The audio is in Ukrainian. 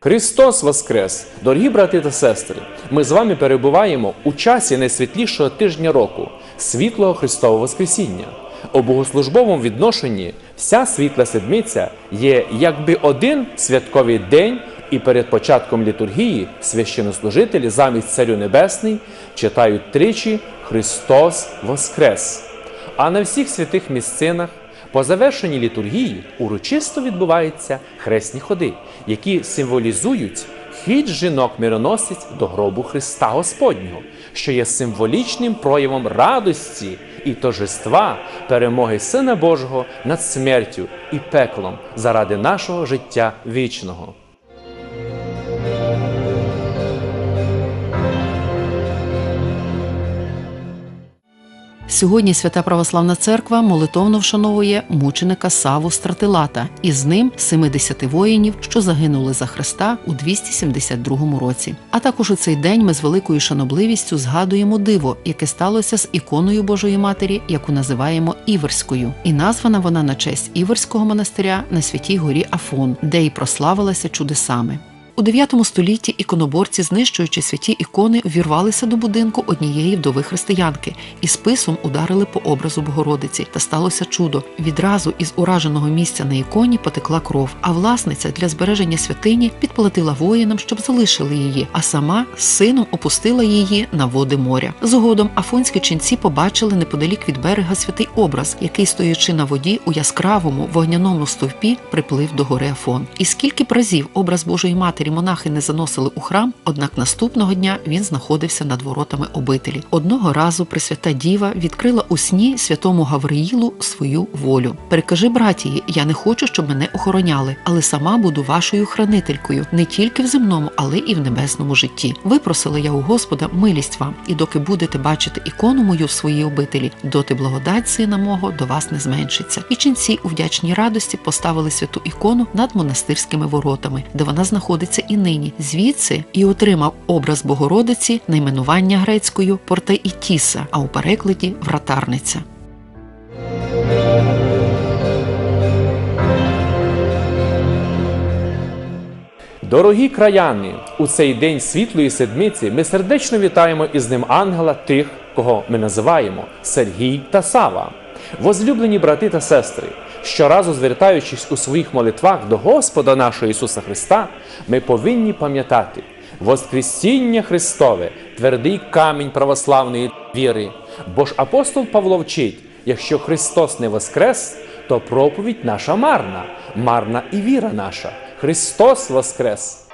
Христос Воскрес! Дорогі брати та сестри! Ми з вами перебуваємо у часі найсвітлішого тижня року світлого Христового Воскресіння. У богослужбовому відношенні вся світла седмиця є якби один святковий день, і перед початком літургії священнослужителі замість Царю Небесний читають тричі Христос Воскрес. А на всіх святих місцинах по завершенні літургії урочисто відбуваються хресні ходи, які символізують хід жінок-мироносиць до гробу Христа Господнього, що є символічним проявом радості і торжества перемоги Сина Божого над смертю і пеклом заради нашого життя вічного. Сьогодні Свята Православна Церква молитовно вшановує мученика Саву Стратилата і з ним 70 воїнів, що загинули за Христа у 272 році. А також у цей день ми з великою шанобливістю згадуємо диво, яке сталося з іконою Божої Матері, яку називаємо Іверською, і названа вона на честь Іверського монастиря на святій горі Афон, де й прославилася чудесами. У 9 столітті іконоборці, знищуючи святі ікони, ввірвалися до будинку однієї вдови християнки і списом ударили по образу Богородиці. Та сталося чудо. Відразу із ураженого місця на іконі потекла кров. А власниця для збереження святині підплатила воїнам, щоб залишили її, а сама з сином опустила її на води моря. Згодом афонські ченці побачили неподалік від берега святий образ, який, стоячи на воді у яскравому вогняному стовпі, приплив до гори Афон. І скільки разів образ Божої Матері монахи не заносили у храм, однак наступного дня він знаходився над воротами обителі. Одного разу Пресвята Діва відкрила у сні святому Гавриїлу свою волю. Перекажи братії, я не хочу, щоб мене охороняли, але сама буду вашою хранителькою не тільки в земному, але і в небесному житті. Випросила я у Господа милість вам, і доки будете бачити ікону мою в своїй обителі, доти благодать сина мого до вас не зменшиться. І ченці у вдячній радості поставили святу ікону над монастирськими воротами, де вона знаходиться і нині. Звідси і отримав образ Богородиці найменування грецькою Портаїтіса, а у перекладі вратарниця. Дорогі краяни, у цей день світлої седмиці ми сердечно вітаємо із ним ангела тих, кого ми називаємо Сергій та Сава. Возлюблені брати та сестри, щоразу звертаючись у своїх молитвах до Господа нашого Ісуса Христа, ми повинні пам'ятати Воскресіння Христове, твердий камінь православної віри. Бо ж апостол Павло вчить, якщо Христос не воскрес, то проповідь наша марна, марна і віра наша. Христос воскрес!